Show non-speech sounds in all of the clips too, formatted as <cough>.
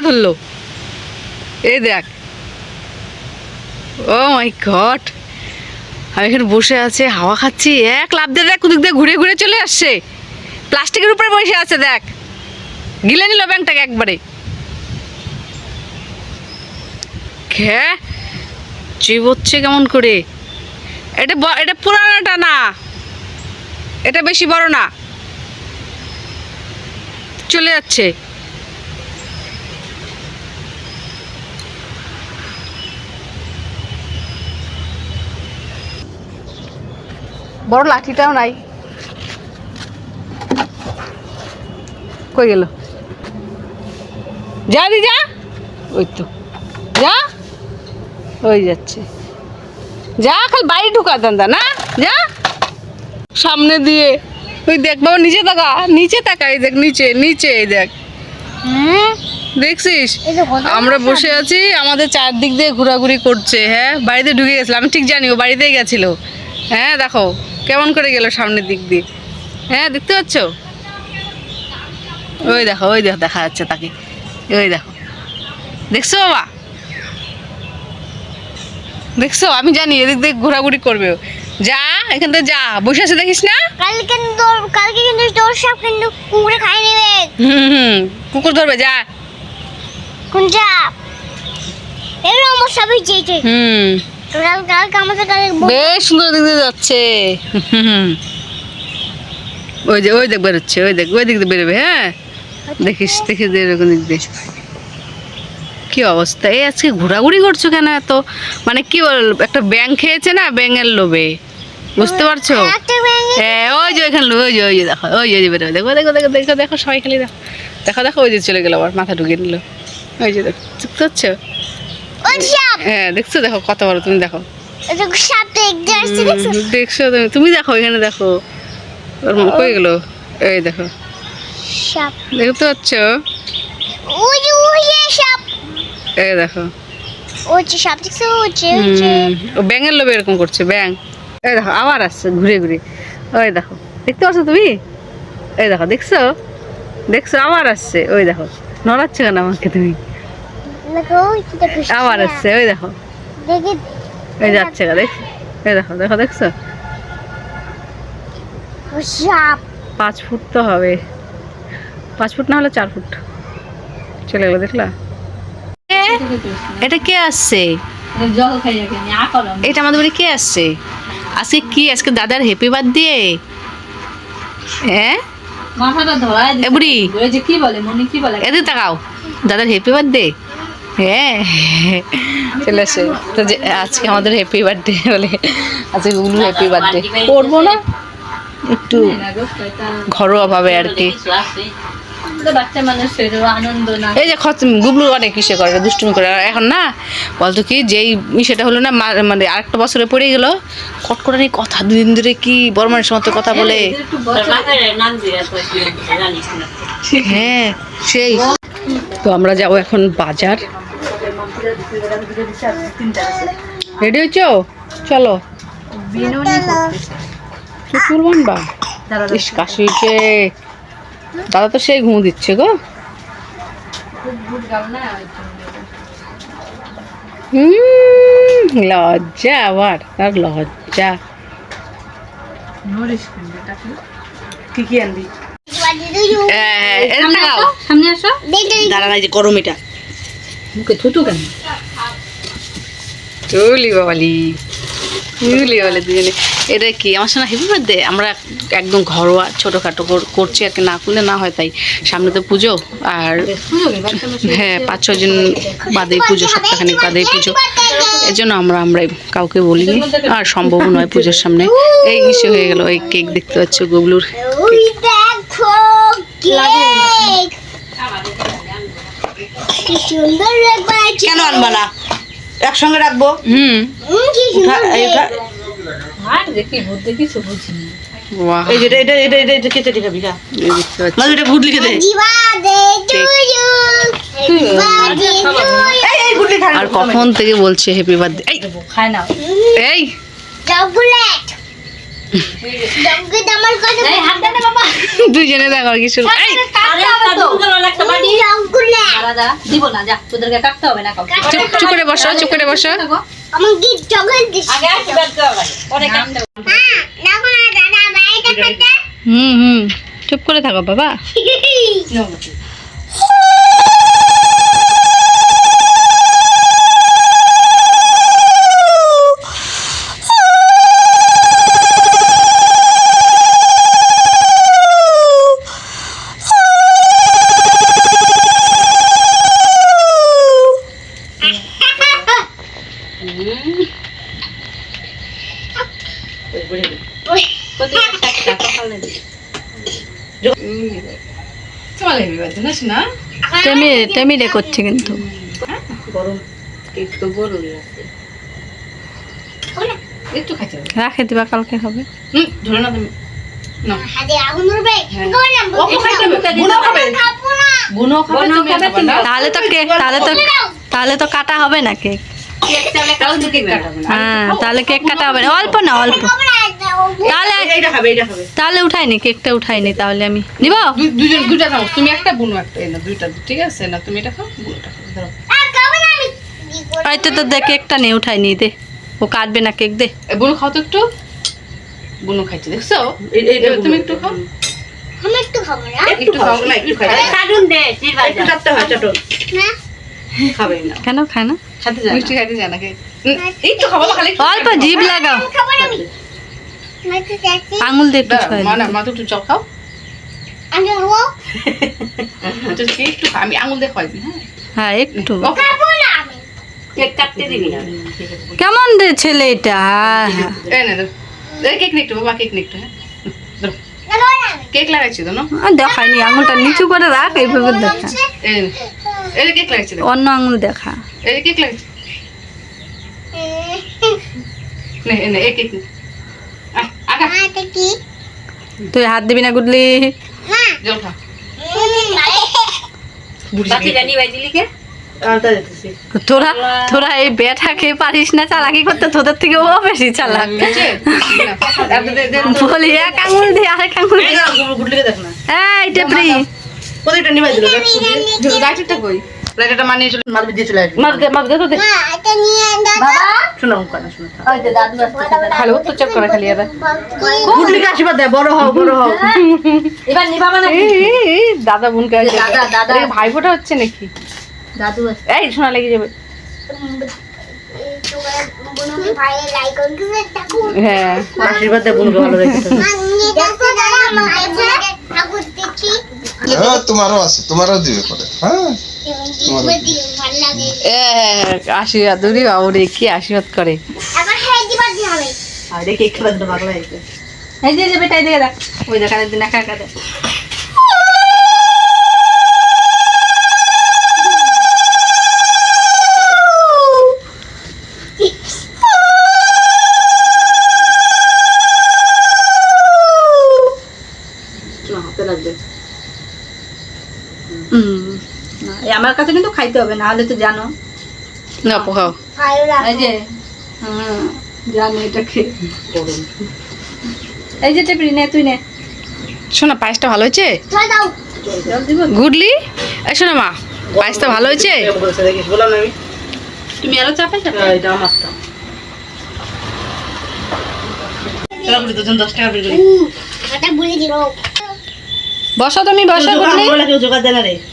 ধরলো। এই দেখ। ও মাই গড আমি এখানে বসে আছে, হাওয়া খাচ্ছি, এক লাভ দিয়ে দেখ কুদিক দিয়ে ঘুরে ঘুরে চলে আসছে। প্লাস্টিকের উপরে বসে আছে দেখ। গিলে নিল ব্যাংকটাকে একবারে। খে চিবোচ্ছে কেমন করে? এটা এটা পুরানোটা না। এটা বেশি বড় না। চলে যাচ্ছে। বড় লাঠিটাও নাই। কই গেল? যা দি যা। ওই তো। যা। ওই যাচ্ছে। যা খালি বাড়ি ঢুকা দান্দা না? যা। সামনে দিয়ে। ওই দেখ বাবা নিচে তাকা। নিচে তাকা এই দেখ নিচে নিচে এই দেখ। হ্যাঁ? দেখছিস? আমরা বসে আছি আমাদের চারদিক দিয়ে ঘোরাঘুরি করছে হ্যাঁ? বাড়িতে ঢুকে গেছিলাম। আমি ঠিক জানি ও বাড়িতেই গেছিল। হ্যাঁ দেখো কেমন করে গেল সামনের দিক দিয়ে। হ্যাঁ দেখতে পাচ্ছ? ওই দেখো ওই দেখো দেখা যাচ্ছে তাকে। ওই দেখো। দেখছ বাবা? দেখছ? আমি জানি এদিক দিয়ে ঘোরাঘুরি করবে যা এখান থেকে যা বসে আছে দেখিস না? কালকে কিন্তু কালকে কিন্তু তোর সব কিন্তু কুকুরে খাই নেবে। হুম হুম কুকুর ধরবে যা। কোন যা এগুলো আমার সবই চেয়েছে হুম। বেশ সুন্দর দিয়ে যাচ্ছে। ওই যে ওই দেখ বেরোচ্ছে ওই দেখ ওই দিক দিয়ে বেরোবে হ্যাঁ? দেখিস দেখিস এরকম দিক দিয়ে। কি অবস্থা? এই আজকে ঘোরাঘুরি করছ কেন এত? মানে কি বল একটা ব্যাং খেয়েছে না ব্যাঙের লোভে? বুঝতে পারছ? হ্যাঁ ওই যে ওইখানে ওই যে ওই যে দেখো ওই যে বেরোবে। দেখো দেখো দেখো দেখো দেখো সবাই খালি দেখো। দেখো দেখো ওই যে চলে গেলো আবার মাথা ঢুকিয়ে নিল। ওই যে দেখো দেখতে ওই সাপ হ্যাঁ দেখছ? দেখো কত বড় তুমি দেখো। দেখছ? দেখছ? তুমি তুমি দেখো এখানে দেখো। ওর মুখ গেলো? এই দেখো। সাপ। দেখতে পাচ্ছ? এই দেখো। ব্যাঙের লোভে এরকম করছে ব্যাং এই দেখো আবার আসছে ঘুরে ঘুরে। ওই দেখো দেখতে পাচ্ছ তুমি? এই দেখো দেখছ? দেখছ আবার আসছে। ওই দেখো নড়াচ্ছে কেন আমাকে তুমি? আবার সাপ। আসছে ওই দেখো। দেখি এই যাচ্ছে গা দেখ এই দেখো দেখো দেখছ? পাঁচ ফুট তো হবে। পাঁচ ফুট না হলে চার ফুট। চলে গেলো দেখলা? এটা কে আসছে? এটা আমাদের বাড়ি কে আসছে? আজকে কি? আজকে দাদার হ্যাপি বার্থডে হ্যাঁ মাথাটা ধরায় এ বুড়ি। ওই যে কি বলে মনি কি বলে? এদিকে তাকাও। দাদার হ্যাপি বার্থডে হ্যাঁ। চলে আসে। তো যে আজকে আমাদের হ্যাপি বার্থডে বলে। আজকে গুগলু হ্যাপি বার্থডে করব না? একটু ঘরোয়াভাবে আর কি। তো বাচ্চা মানুষের আনন্দ এই যে খত গুবলু অনেক কিসে করে দুষ্টুমি করে। এখন না বলতো কি যেই সেটা হলো না মা- মানে আরেকটা বছরে পড়ে গেল কটকটানি কথা দুদিন ধরে কি বড় মানুষের মতো কথা বলে। হ্যাঁ সেই। তো আমরা যাব এখন বাজার। রেডি হয়েছো? চলো। তো চুল বানবা ইস কাশি হয়েছে। দাদা তো সেই ঘুম দিচ্ছে গো। হুম লজ্জা আবার তার লজ্জা। কি কি আনবি? হ্যাঁ, সামনে আসো দাঁড়া না যে গরম এটা। মুখে থুতু কেন? তুলি বাবালি তুলি বাবালি দুজনে। এটা কি? আমার সঙ্গে হেপি বার্থডে আমরা একদম ঘরোয়া ছোটোখাটো কর- করছি আর কি না করলে না হয় তাই। সামনে তো পুজো আর হ্যাঁ পাঁচ ছজন বাদেই পুজো সপ্তাহখানিক বাদেই পুজো। এর জন্য আমরা আমরা কাউকে বলিনি আর সম্ভব নয় <laughs> পুজোর সামনে। এই ইসে হয়ে গেল এই কেক দেখতে পাচ্ছ গুবলুর কেক। কি সুন্দর কেন আনবা না? একসঙ্গে রাখব? হুম। কি সুন্দর আর দেখি এই যে এটা এটা এটা এটা কেটে না গুড লিখে দে। লিখা আর কখন থেকে বলছে হ্যাপি বার্থডে এই। খায় না এই। চকলেট। জঙ্গি আমার কথা এই হাত দে না বাবা। দুইজনে দেখো কি শুরু দিব না যা তোদেরকে কাটতে হবে না চুপ চুপ করে বসো চুপ করে বসো। আমার কি দিস। আগে আশীর্বাদ করো পরে কাটতে হবে। হ্যাঁ না দাদা বাইরে কাটতে হুম হুম। চুপ করে থাকো বাবা। <laughs> টেমি টেমি রে করছে কিন্তু। একটু খাইতে রাখে দিবা কালকে হবে। হুম ধরে না তুমি। তাহলে তো কেক তাহলে তো তাহলে তো কাটা হবে না কেক। তাহলে কেক হ্যাঁ তাহলে কেক কাটা হবে না। অল্প না অল্প। তাহলে এইটা খাবে এইটা খাবে। তাহলে উঠাইনি কেকটা উঠাইনি তাহলে আমি। নিব? দুইজন দুইটা চামচ তুমি একটা বুনো একটা। না দুইটা ঠিক আছে? না তুমি এটা খাও বুনোটা ধরো আর খাব আমি। কি করে হয়তো তো দে কেকটা নিয়ে উঠাইনি দে। ও কাটবে না কেক দে। এ, বুনো খাও তো একটু। বুনো খাইছে দেখছ? তুমি একটু খাও। আমি একটু খাব না। একটু খাও। না একটু খাই কাটুন দে একটু চাটতে হয় চাটো না। খাবে না। কেন খায় না? খেতে যায় মিষ্টি খাইতে যায় না কে একটু খাব খালি অল্প জিভ লাগাও। খাব না আমি আমি একটু চাচ্ছি আঙুল দিয়ে একটু ছয় মা না মা তো একটু চল খাও একটু আমি আঙুল দিয়ে খাইছি হ্যাঁ। হ্যাঁ একটু। ও, খাব না আমি। কেক কাটতে দিবি না। কেমন রে ছেলে এটা? এই নে ধরো। কেক নে একটু বাবা কেক নে একটু হ্যাঁ। কেক লাগাইছি তো না? দেখায়নি আঙুলটা নিচু করে রাখ এইভাবে দেখা। কেক লাগাইছি অন্য আঙুল দেখা। এই কেক লাগাইছি। নে নে কেক তুই হাত দিবি না গুডলি? তোরা তোরা এই বেটা খেয়ে পারিস না চালাকি করতে তোদের থেকে ও বেশি চালাক। বলি এক আঙুল দিয়ে আরেক আঙুল এই টেপরি। প্রদীপটা নিভাই দিল, দেখ, লাইটারটা কই? চলে- দিয়ে চলে আসবে। দে তো দে। মা এটা নিয়ে দাদা। শোনো, কানা, শোনো, ওই যে দাদু আসছে খালি অত্যাচার করে খালি। কি গুডলিকে আশীর্বাদ দেয়, বড় হও, বড় হও। <laughs> এবার নিবাবা না। দাদা বোনকে। দাদা, দাদা। এই ভাই ফোটা হচ্ছে নাকি? দাদু আসছে। এই শোনা লেগে যাবে। হ্যাঁ। আশীর্বাদ ভালো রেখে হ্যাঁ তোমারও আছে তোমারও দিবে পরে। হ্যাঁ? এ, আশীর্বাদ দুরি বাবুরে কি আশীর্বাদ করে? আরে কে খেলা হয়েছে। এই যে বেটা এদিকে দেখ। ওই দেখা দিন একা একা দেখ না, হাতে লাগবে। হুম না, এই আমার কাছে কিন্তু খাইতে হবে না হলে তো জানো। না পোকাও এই যে হ্যাঁ জানো এটা খেয়ে। এই যে টেপরি নে তুই নে। শোনা পায়েসটা ভালো হয়েছে? চল দাও। গুডলি? এই শোনা মা পায়েসটা ভালো হয়েছে? তুমি আরও চাপে চাপে? এটা দিল। বসো তুমি বসো গুডলি।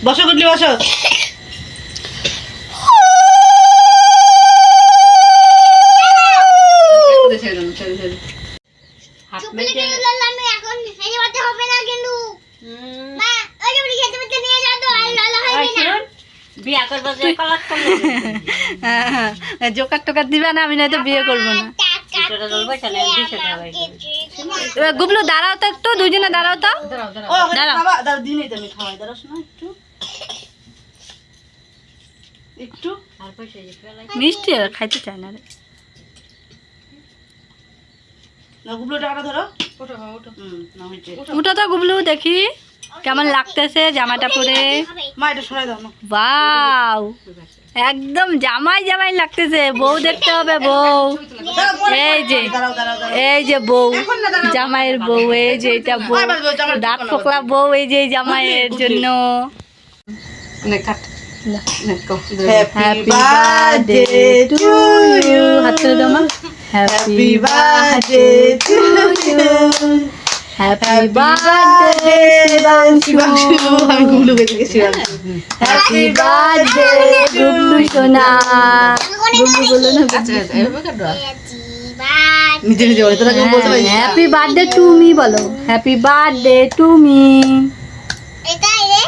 বসো গুডলি বসো চুপলে কিন্তু লাল্লা আমি এখন হেরে বাতে হবে না কিন্তু মা ওই যে বুড়ি খেতে খেতে নিয়ে যাও তো আর লালা হবে না বিয়া করব যে কলার করলে হ্যাঁ, জোকার টোকার দিবে না আমি নয়তো বিয়ে করব না। গুবলু দাঁড়াও তো একটু দুজনে দাঁড়াও তো। দাঁড়াও। খাবা দাঁড়াও। দিনই তো আমি খাওয়াই দাঁড়াস না একটু। একটু। আর পয়সা যে ফেলাই মিষ্টি আর খাইতে চায় না রে। না গুবলো টাকাটা ধরো। তো গুবলু দেখি। কেমন লাগতেছে জামাটা পরে? বাউ একদম জামাই জামাই লাগতেছে। বউ দেখতে হবে বউ। এই যে এই যে বউ জামাইয়ের বউ এই যে এটা বউ। দাঁত ফোকলা বউ এই যে জামাইয়ের জন্য। হ্যাপি বার্থডে টু ইউ হাত happy birthday to you happy birthday Shibangshu আমি গুগলু গেছি গেছি হ্যাপি বার্থডে গুবলু সোনা গুবলু বলো না নিজে নিজে বলে তোরা কেউ বলতে পারিস? হ্যাপি বার্থডে টু মি বলো। হ্যাপি বার্থডে টু মি এটা রে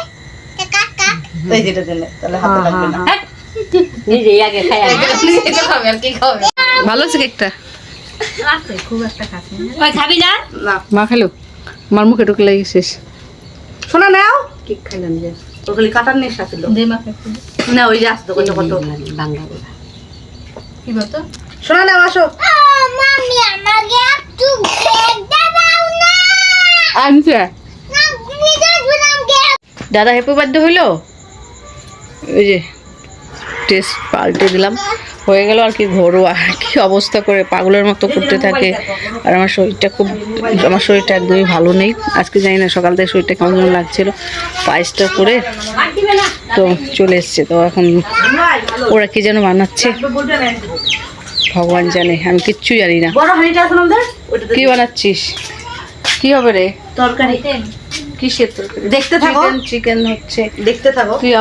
কাক কাক। এই যেটা দিলে তাহলে হাতে লাগবে না। নিজে আগে খাই আগে। এটা খাবে আর কি খাবে? ভালো আছে কেকটা? ওই খাবি না। না? মা খেলো আমার মুখে ঢুকে লেগে শেষ। শোনা নাও। কেক খাইলাম যে? ওর খালি কাটার নেশা ছিল না ওই যে আসতো কত কত। বাংলা কি বলতো? শোনা নাও আসো। মামি আমাকে একটু দাও না। আনছে। না নিজে গুলাম দাদা হ্যাপি বার্থডে হইল? ওই যে টেস্ট পাল্টে দিলাম। হয়ে গেল আর কি ঘরোয়া। কি অবস্থা করে পাগলের মতো করতে থাকে। আর আমার শরীরটা খুব আমার শরীরটা একদমই ভালো নেই। আজকে জানি না সকাল থেকে শরীরটা কেমন যেন লাগছিল। পায়েসটা করে তো চলে এসছে। তো এখন ওরা কি যেন বানাচ্ছে? ভগবান জানে। আমি কিচ্ছু জানি না। কি বানাচ্ছিস? কি হবে রে? তরকারি। কিসের তরকারি? দেখতে থাকো। চিকেন চিকেন হচ্ছে। দেখতে থাকো। তুই